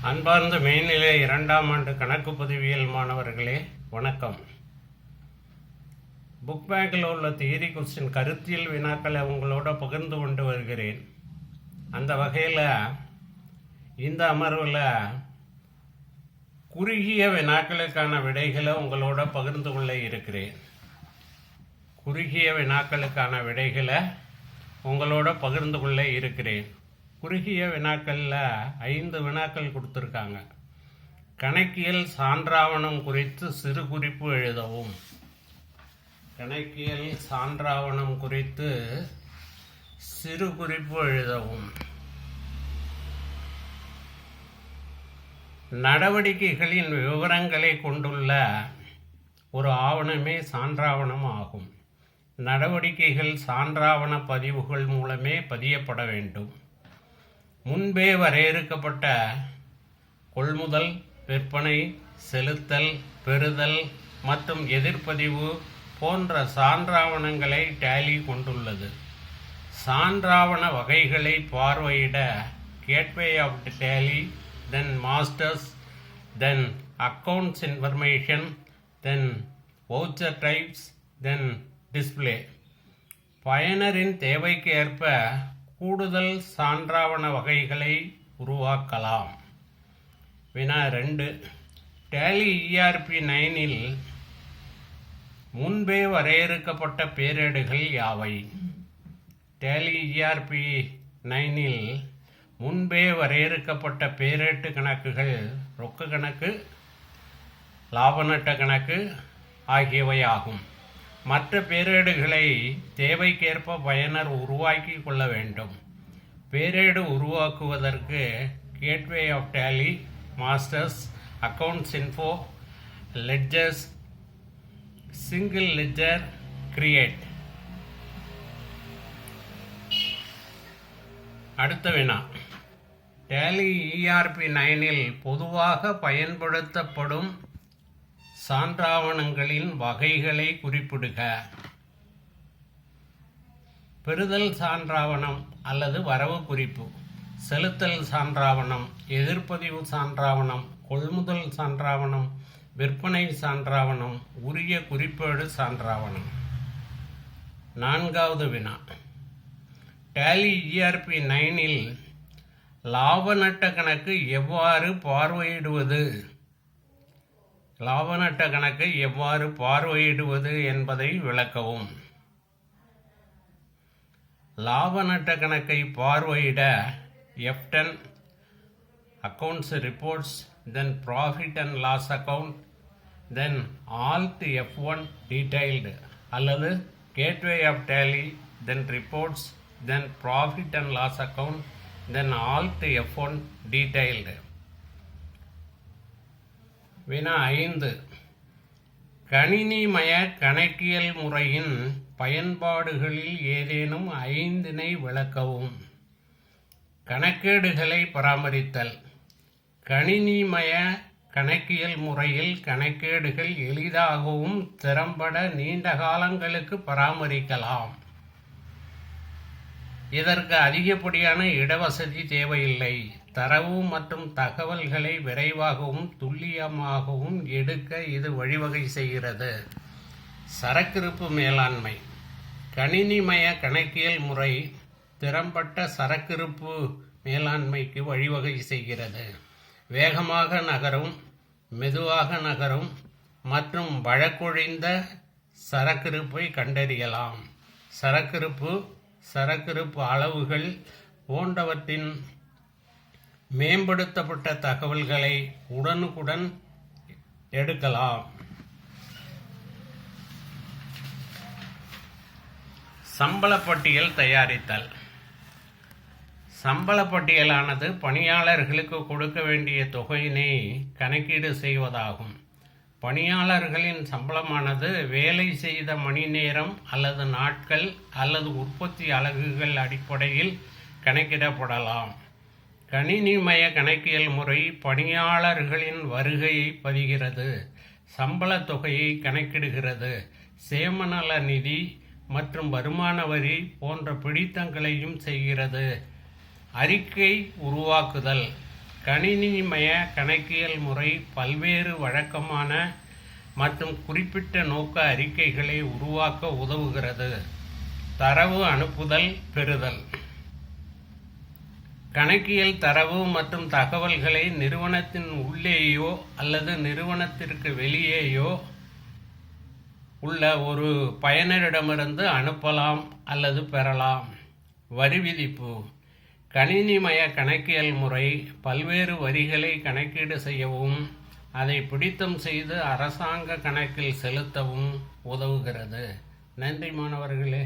அன்பார்ந்த மேல்நிலை இரண்டாம் ஆண்டு கணக்கு பதிவியல் மாணவர்களே வணக்கம். புக் பேக்கில் உள்ள தியரி கொஸ்டின் கருத்தியல் வினாக்களை உங்களோட பகிர்ந்து கொண்டு வருகிறேன். அந்த வகையில் இந்த அமர்வில் குறுகிய வினாக்களுக்கான விடைகளை உங்களோட பகிர்ந்து கொள்ள இருக்கிறேன். குறுகிய வினாக்களுக்கான விடைகளை உங்களோட பகிர்ந்து கொள்ள இருக்கிறேன். குறுகிய வினாக்களில் ஐந்து வினாக்கள் கொடுத்துருக்காங்க. கணக்கியல் சான்றாவணம் குறித்து சிறு குறிப்பு எழுதவும். கணக்கியல் சான்றாவணம் குறித்து சிறு குறிப்பு எழுதவும். நடவடிக்கைகளின் விவரங்களை கொண்டுள்ள ஒரு ஆவணமே சான்றாவணம் ஆகும். நடவடிக்கைகள் சான்றாவண பதிவுகள் மூலமே பதியப்பட வேண்டும். முன்பே வரையறுக்கப்பட்ட கொள்முதல் விற்பனை செலுத்தல் பெறுதல் மற்றும் எதிர்ப்பதிவு போன்ற சான்றாவணங்களை டேலி கொண்டுள்ளது. சான்றாவண வகைகளை பார்வையிட gateway of Tally then masters then accounts information then voucher types then display பயனரின் தேவைக்கு ஏற்ப கூடுதல் சான்றாவண வகைகளை உருவாக்கலாம். வினா ரெண்டு. டேலி இஆர்பி நைனில் முன்பே வரையறுக்கப்பட்ட பேரேடுகள் யாவை? டேலி இஆர்பி நைனில் முன்பே வரையறுக்கப்பட்ட பேரேட்டு கணக்குகள் ரொக்க கணக்கு லாப நட்ட கணக்கு ஆகியவை ஆகும் மற்ற பேரேடுகளை தேவைக்கேற்ப பயனர் உருவாக்கி கொள்ள வேண்டும். பேரேடு உருவாக்குவதற்கு gateway of Tally masters accounts info ledgers single ledger create அடுத்த வினா. டேலி இஆர்பி நைனில் பொதுவாக பயன்படுத்தப்படும் சான்றாவணங்களின் வகைகளை குறிப்பிடுக. பெறுதல் சான்றாவணம் அல்லது வரவு குறிப்பு. செலுத்தல் சான்றாவணம் எதிர்ப்பதிவு சான்றாவணம் கொள்முதல் சான்றாவணம் விற்பனை சான்றாவணம் உரிய குறிப்பேடு சான்றாவணம். நான்காவது வினா. டேலி இஆர்பி நைனில் லாப நட்ட கணக்கு எவ்வாறு பார்வையிடுவது? லாப நட்ட கணக்கை எவ்வாறு பார்வையிடுவது என்பதை விளக்கவும். லாப நட்ட கணக்கை பார்வையிட F ten accounts accounts reports then profit and loss account then alt F one detailed அல்லது gateway of Tally then reports then profit and loss account then alt F one detailed வினா ஐந்து. கணினிமய கணக்கியல் முறையின் பயன்பாடுகளில் ஏதேனும் ஐந்தினை விளக்கவும். கணக்கேடுகளை பராமரித்தல். கணினிமய கணக்கியல் முறையில் கணக்கேடுகள் எளிதாகவும் திறம்பட நீண்ட காலங்களுக்கு பராமரிக்கலாம். இதற்கு அதிகப்படியான இடவசதி தேவையில்லை. தரவு மற்றும் தகவல்களை விரைவாகவும் துல்லியமாகவும் எடுக்க இது வழிவகை செய்கிறது. சரக்கிருப்பு மேலாண்மை. கணினிமய கணக்கியல் முறை திறம்பட்ட சரக்கிருப்பு மேலாண்மைக்கு வழிவகை செய்கிறது. வேகமாக நகரும் மெதுவாக நகரும் மற்றும் வழக்கொழிந்த சரக்கிருப்பை கண்டறியலாம். சரக்கிருப்பு சரக்கிருப்பு அளவுகள் போன்றவற்றின் மேம்படுத்தப்பட்ட தகவல்களை உடனுக்குடன் எடுக்கலாம். சம்பள பட்டியல் தயாரித்தல். சம்பள பட்டியலானது பணியாளர்களுக்கு கொடுக்க வேண்டிய தொகையினை கணக்கீடு செய்வதாகும். பணியாளர்களின் சம்பளமானது வேலை செய்த மணி நேரம் அல்லது நாட்கள் அல்லது உற்பத்தி அலகுகள் அடிப்படையில் கணக்கிடப்படலாம். கணினிமய கணக்கியல் முறை பணியாளர்களின் வருகையை பதிகிறது. சம்பளத் தொகையை கணக்கிடுகிறது. சேமநல நிதி மற்றும் வருமான வரி போன்ற பிடித்தங்களையும் செய்கிறது. அறிக்கை உருவாக்குதல். கணினிமய கணக்கியல் முறை பல்வேறு வழக்கமான மற்றும் குறிப்பிட்ட நோக்க அறிக்கைகளை உருவாக்க உதவுகிறது. தரவு அனுப்புதல் பெறுதல். கணக்கியல் தரவு மற்றும் தகவல்களை நிறுவனத்தின் உள்ளேயோ அல்லது நிறுவனத்திற்கு வெளியேயோ உள்ள ஒரு பயனரிடமிருந்து அனுப்பலாம் அல்லது பெறலாம். வரி விதிப்பு. கணினிமய கணக்கியல் முறை பல்வேறு வரிகளை கணக்கீடு செய்யவும் அதை பிடித்தம் செய்து அரசாங்க கணக்கில் செலுத்தவும் உதவுகிறது. நன்றி மாணவர்களே.